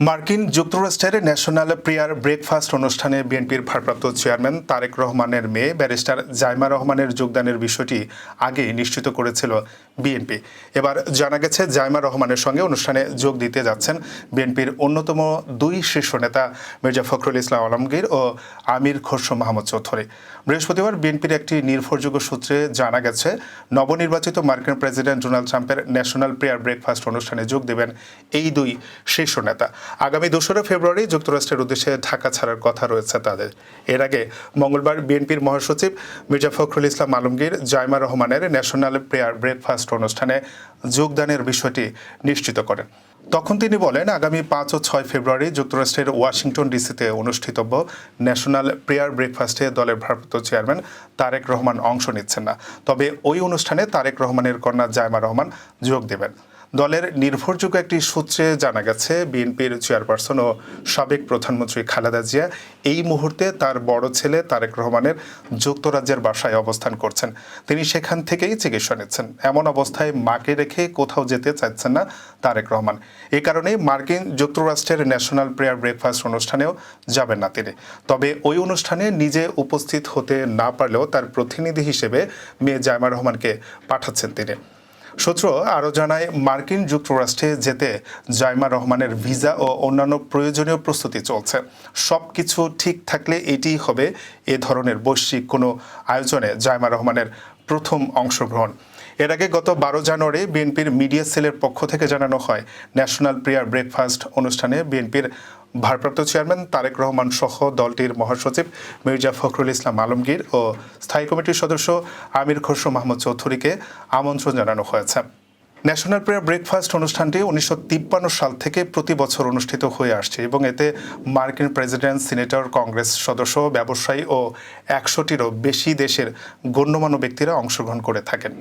মার্কিন যুক্তরাষ্ট্রের national prayer breakfast অনুষ্ঠানে বিএনপির ভারপ্রাপ্ত চেয়ারম্যান তারেক রহমানের মেয়ে ব্যারিস্টার জাইমা রহমানের যোগদানের বিষয়টি আগেই নিশ্চিত করেছিল বিএনপি। এবার জানা গেছে জাইমা রহমানের সঙ্গে অনুষ্ঠানে যোগ দিতে যাচ্ছেন বিএনপির অন্যতম দুই শীর্ষ নেতা মির্জা ফখরুল ইসলাম আলমগীর ও আমির খসরু মাহমুদ চৌধুরী। বৃহস্পতিবার বিএনপির একটি নির্ভরযোগ্য সূত্রে জানা গেছে, নবনির্বাচিত মার্কিন প্রেসিডেন্ট ডোনাল্ড ট্রাম্পের ন্যাশনাল প্রেয়ার ব্রেকফাস্ট অনুষ্ঠানে যোগ দেবেন এই দুই শীর্ষ নেতা। আগামী দোসরা ফেব্রুয়ারি যুক্তরাষ্ট্রের উদ্দেশ্যে ঢাকা ছাড়ার কথা রয়েছে তাদের। এর আগে মঙ্গলবার বিএনপির মহাসচিব মির্জা ফখরুল ইসলাম আলমগীর জাইমা রহমানের ন্যাশনাল প্রেয়ার ব্রেকফাস্ট অনুষ্ঠানে যোগদানের বিষয়টি নিশ্চিত করেন। তখন তিনি বলেন, আগামী পাঁচ ও ছয় ফেব্রুয়ারি যুক্তরাষ্ট্রের ওয়াশিংটন ডিসিতে অনুষ্ঠিতব্য ন্যাশনাল প্রেয়ার ব্রেকফাস্টে দলের ভারপ্রাপ্ত চেয়ারম্যান তারেক রহমান অংশ নিচ্ছেন না। তবে ওই অনুষ্ঠানে তারেক রহমানের কন্যা জায়মা রহমান যোগ দেবেন। দলের নির্ভরযোগ্য একটি সূত্রে জানা গেছে, বিএনপির চেয়ারপারসন ও সাবেক প্রধানমন্ত্রী খালেদা জিয়া এই মুহূর্তে তার বড় ছেলে তারেক রহমানের যুক্তরাজ্যের বাসায় অবস্থান করছেন। তিনি সেখান থেকেই চিকিৎসা নিচ্ছেন। এমন অবস্থায় মাকে রেখে কোথাও যেতে চাইছেন না তারেক রহমান। এ কারণে মার্কিন যুক্তরাষ্ট্রের ন্যাশনাল প্রেয়ার ব্রেকফাস্ট অনুষ্ঠানেও যাবেন না তিনি। তবে ওই অনুষ্ঠানে নিজে উপস্থিত হতে না পারলেও তার প্রতিনিধি হিসেবে মেয়ে জায়মা রহমানকে পাঠাচ্ছেন তিনি। সূত্র আরও জানায়, মার্কিন যুক্তরাষ্ট্রে যেতে জাইমা রহমানের ভিসা ও অন্যান্য প্রয়োজনীয় প্রস্তুতি চলছে। সব কিছু ঠিক থাকলে এটি হবে এ ধরনের বৈশ্বিক কোনো আয়োজনে জাইমা রহমানের প্রথম অংশগ্রহণ। এর আগে গত বারো জানুয়ারি বিএনপির মিডিয়া সেলের পক্ষ থেকে জানানো হয়, ন্যাশনাল প্রেয়ার ব্রেকফাস্ট অনুষ্ঠানে বিএনপির ভারপ্রাপ্ত চেয়ারম্যান তারেক রহমান সহ দলটির মহাসচিব মির্জা ফখরুল ইসলাম আলমগীর ও স্থায়ী কমিটির সদস্য আমির খসরু মাহমুদ চৌধুরীকে আমন্ত্রণ জানানো হয়েছে। ন্যাশনাল প্রেয়ার ব্রেকফাস্ট অনুষ্ঠানটি উনিশশো তিপ্পান্ন সাল থেকে প্রতি বছর অনুষ্ঠিত হয়ে আসছে এবং এতে মার্কিন প্রেসিডেন্ট, সিনেটর, কংগ্রেস সদস্য, ব্যবসায়ী ও একশোটিরও বেশি দেশের গণ্যমান্য ব্যক্তিরা অংশগ্রহণ করে থাকেন।